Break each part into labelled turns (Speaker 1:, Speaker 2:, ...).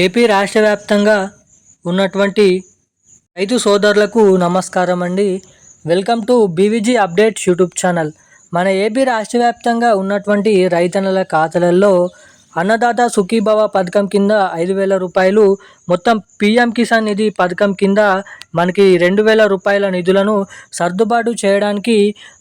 Speaker 1: AP రాష్ట్ర వ్యాప్తంగా ఉన్నటువంటి రైతు సోదరులకు నమస్కారం అండి. Welcome to BVG updates YouTube channel. మన ఏపీ రాష్ట్ర వ్యాప్తంగా ఉన్నటువంటి రైతన్నల ఖాతాలలో అన్నదాత సుఖీభవ పథకం కింద ఐదు వేల రూపాయలు మొత్తం పిఎం కిసాన్ నిధి పథకం కింద మనకి రెండు వేల రూపాయల నిధులను సర్దుబాటు చేయడానికి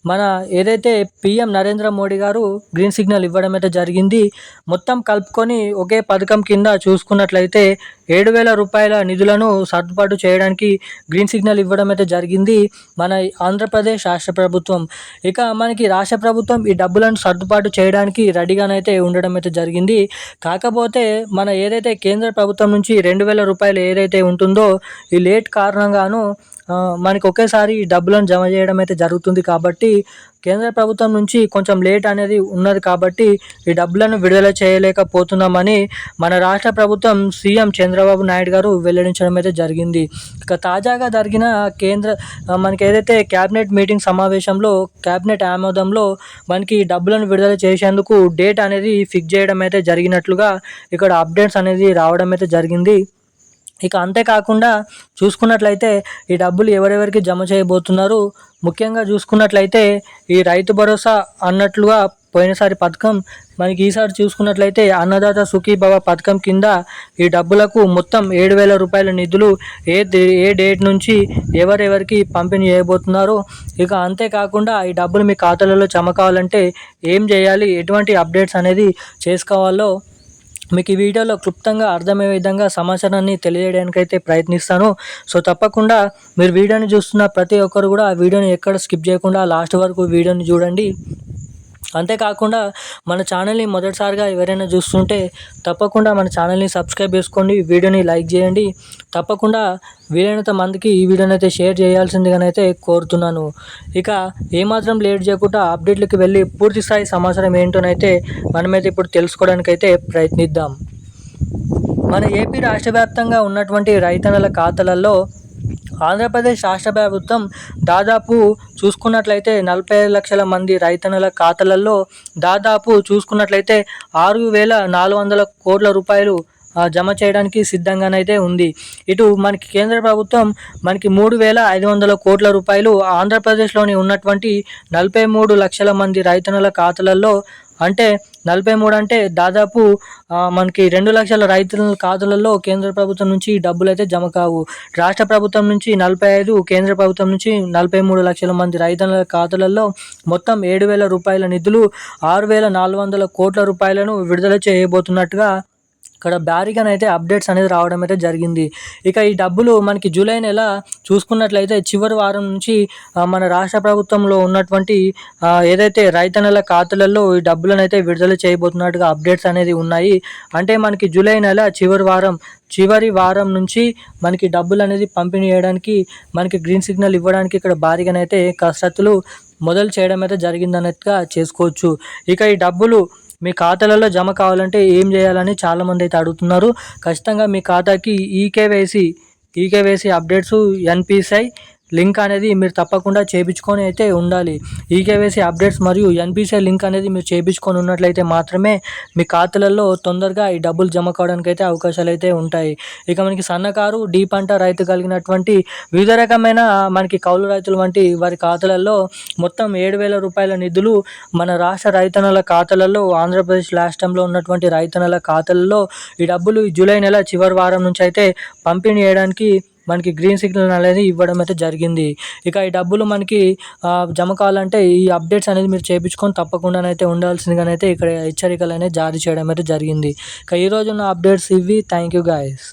Speaker 1: మన ఏదైతే పిఎం నరేంద్ర మోడీ గారు గ్రీన్ సిగ్నల్ ఇవ్వడం అయితే జరిగింది. మొత్తం కలుపుకొని ఒకే పథకం కింద చూసుకున్నట్లయితే ఏడు వేల రూపాయల నిధులను సర్దుబాటు చేయడానికి గ్రీన్ సిగ్నల్ ఇవ్వడం అయితే జరిగింది మన ఆంధ్రప్రదేశ్ రాష్ట్ర ప్రభుత్వం. ఇక మనకి రాష్ట్ర ప్రభుత్వం ఈ డబ్బులను సర్దుబాటు చేయడానికి రెడీగానైతే ఉండడం అయితే జరిగింది. కాకపోతే మన ఏదైతే కేంద్ర ప్రభుత్వం నుంచి రెండు వేల రూపాయలు ఏదైతే ఉంటుందో ఈ లేట్ కారణంగాను మనకి ఒకేసారి డబ్బులను జమ చేయడం అయితే జరుగుతుంది కాబట్టి కేంద్ర ప్రభుత్వం నుంచి కొంచెం లేట్ అనేది ఉన్నది కాబట్టి ఈ డబ్బులను విడుదల చేయలేకపోతున్నామని మన రాష్ట్ర ప్రభుత్వం సీఎం చంద్రబాబు నాయుడు గారు వెల్లడించడం అయితే జరిగింది. ఇక తాజాగా జరిగిన కేంద్ర మనకి ఏదైతే క్యాబినెట్ మీటింగ్ సమావేశంలో క్యాబినెట్ ఆమోదంలో మనకి డబ్బులను విడుదల చేసేందుకు డేట్ అనేది ఫిక్స్ చేయడం అయితే జరిగినట్లుగా ఇక్కడ అప్డేట్స్ అనేది రావడం అయితే జరిగింది. ఇక అంతేకాకుండా చూసుకున్నట్లయితే ఈ డబ్బులు ఎవరెవరికి జమ చేయబోతున్నారు? ముఖ్యంగా చూసుకున్నట్లయితే ఈ రైతు భరోసా అన్నట్లుగా పోయినసారి పథకం మనకి ఈసారి చూసుకున్నట్లయితే అన్నదాత సుఖీభవ పథకం కింద ఈ డబ్బులకు మొత్తం ఏడు వేల రూపాయల నిధులు ఏ ఏ డేట్ నుంచి ఎవరెవరికి పంపిణీ చేయబోతున్నారో? ఇక అంతేకాకుండా ఈ డబ్బులు మీ ఖాతాలలో జమ కావాలంటే ఏం చేయాలి? ఎటువంటి అప్డేట్స్ అనేది చేసుకోవాలో మీకు ఈ వీడియోలో క్లుప్తంగా అర్థమయ్యే విధంగా సమాచారాన్ని తెలియజేయడానికైతే ప్రయత్నిస్తాను. సో తప్పకుండా మీరు వీడియోని చూస్తున్న ప్రతి ఒక్కరు కూడా ఆ వీడియోని ఎక్కడ స్కిప్ చేయకుండా లాస్ట్ వరకు వీడియోని చూడండి. అంతేకాకుండా మన ఛానల్ని మొదటిసారిగా ఎవరైనా చూస్తుంటే తప్పకుండా మన ఛానల్ని సబ్స్క్రైబ్ చేసుకోండి వీడియోని లైక్ చేయండి. తప్పకుండా వీలైనంత మందికి ఈ వీడియోని అయితే షేర్ చేయాల్సిందిగానైతే కోరుతున్నాను. ఇక ఏమాత్రం లేట్ చేయకుండా అప్డేట్లకు వెళ్ళి పూర్తి స్థాయి సమాచారం ఏంటోనైతే మనమైతే ఇప్పుడు తెలుసుకోవడానికైతే ప్రయత్నిద్దాం. మన ఏపీ రాష్ట్ర వ్యాప్తంగా ఉన్నటువంటి రైతన్నల ఖాతాలలో ఆంధ్రప్రదేశ్ రాష్ట్ర ప్రభుత్వం దాదాపు చూసుకున్నట్లయితే నలభై లక్షల మంది రైతన్నల ఖాతాలలో దాదాపు చూసుకున్నట్లయితే ఆరు వేల నాలుగు వందల కోట్ల రూపాయలు జమ చేయడానికి సిద్ధంగానైతే ఉంది. ఇటు మనకి కేంద్ర ప్రభుత్వం మనకి మూడు వేల ఐదు వందల కోట్ల రూపాయలు ఆంధ్రప్రదేశ్లోని ఉన్నటువంటి నలభై మూడు లక్షల మంది రైతన్నల ఖాతాలలో అంటే నలభై మూడు అంటే దాదాపు మనకి రెండు లక్షల రైతుల ఖాతాలలో కేంద్ర ప్రభుత్వం నుంచి డబ్బులు అయితే జమ కావు. రాష్ట్ర ప్రభుత్వం నుంచి నలభై ఐదు కేంద్ర ప్రభుత్వం నుంచి నలభై మూడు లక్షల మంది రైతుల ఖాతాలలో మొత్తం ఏడు వేల రూపాయల నిధులు ఆరు వేల నాలుగు వందల కోట్ల రూపాయలను విడుదల చేయబోతున్నట్టుగా ఇక్కడ అయితే అప్డేట్స్ అనేది రావడం అయితే జరిగింది. ఇక ఈ డబ్బులు మనకి జూలై నెల చూసుకున్నట్లయితే చివరి వారం నుంచి మన రాష్ట్ర ప్రభుత్వంలో ఉన్నటువంటి ఏదైతే రైతన్నల ఖాతాలలో ఈ డబ్బులను అయితే విడుదల చేయబోతున్నట్టుగా అప్డేట్స్ అనేది ఉన్నాయి. అంటే మనకి జూలై నెల చివరి వారం చివరి వారం నుంచి మనకి డబ్బులు అనేది పంపిణీ చేయడానికి మనకి గ్రీన్ సిగ్నల్ ఇవ్వడానికి ఇక్కడ భారీగానైతే కసరత్తులు మొదలు చేయడం అయితే జరిగిందన్నట్టుగా చేసుకోవచ్చు. ఇక ఈ డబ్బులు మీ ఖాతాలలో జమ కావాలంటే ఏం చేయాలని చాలామంది అయితే అడుగుతున్నారు. ఖచ్చితంగా మీ ఖాతాకి eKYC eKYC updates NPCI link అనేది మీరు తప్పకుండా చేయించుకొని అయితే ఉండాలి. ఈకేవైసీ అప్డేట్స్ మరియు ఎన్పిసిఐ లింక్ అనేది మీరు చేయించుకొని ఉన్నట్లయితే మాత్రమే మీ ఖాతాలలో తొందరగా ఈ డబ్బులు జమ కావడానికి అయితే అవకాశాలు అయితే ఉంటాయి. ఇక మనకి సన్నకారు డీ పంట రైతు కలిగినటువంటి వివిధ రకమైన మనకి కౌలు రైతులు వంటి వారి ఖాతాలలో మొత్తం ఏడు వేల రూపాయల నిధులు మన రాష్ట్ర రైతన్నల ఖాతాలలో ఆంధ్రప్రదేశ్ రాష్ట్రంలో ఉన్నటువంటి రైతన్నల ఖాతాలలో ఈ డబ్బులు జూలై నెల చివరి వారం నుంచి అయితే పంపిణీ చేయడానికి మనకి గ్రీన్ సిగ్నల్ అనేది ఇవ్వడం అయితే జరిగింది. ఇక ఈ డబ్బులు మనకి జమ కావాలంటే ఈ అప్డేట్స్ అనేది మీరు చేయించుకొని తప్పకుండానైతే ఉండాల్సిందిగానైతే ఇక్కడ హెచ్చరికలు అనేది జారీ చేయడం అయితే జరిగింది. ఇక ఈరోజు ఉన్న అప్డేట్స్ ఇవి. Thank you guys